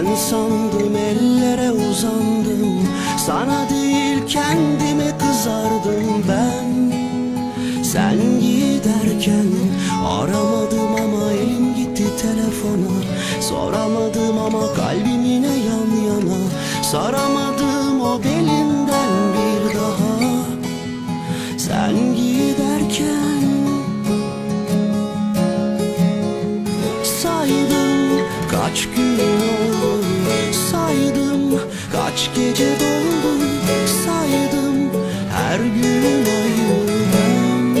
Sen sandım ellere uzandım. Sana değil kendime kızardım ben. Sen giderken aramadım ama elim gitti telefona. Soramadım ama kalbim yine yan yana. Saramadım o belimden bir daha. Sen giderken Saydım kaç gün kaç gece doldu Saydım her gün ayırdım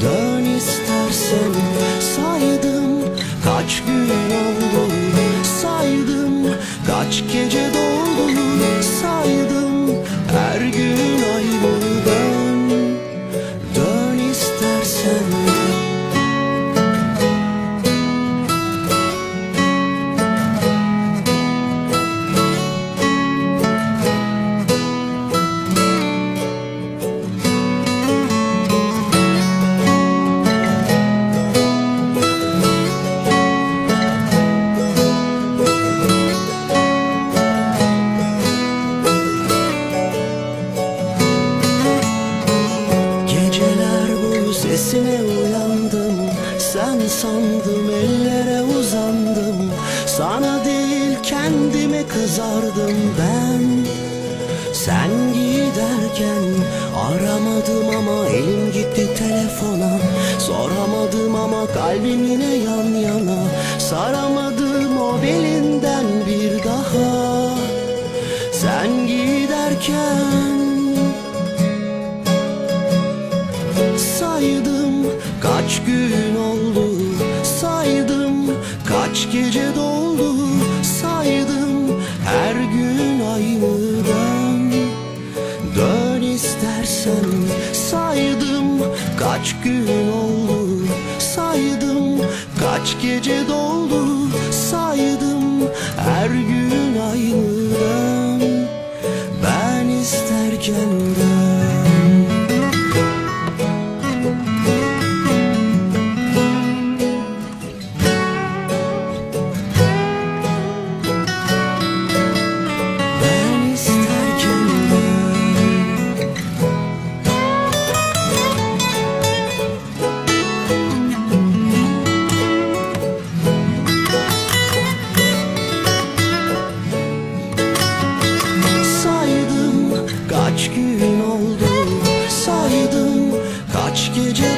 Dön istersen saydım kaç gün oldu Saydım kaç gece doldu uyandım. Sen sandım ellere uzandım. Sana değil kendime kızardım. Ben Sen giderken aramadım ama elim gitti telefona. Soramadım ama kalbim yine yan yana. Saramadım o belinden bir daha. Sen giderken gün oldu. Saydım kaç gece doldu. Saydım her gün aynı dön Dön istersen. Saydım kaç gün oldu. Saydım kaç gece doldu. Saydım her gün aynı dön Ben isterken dön kaç gün oldu saydım kaç gece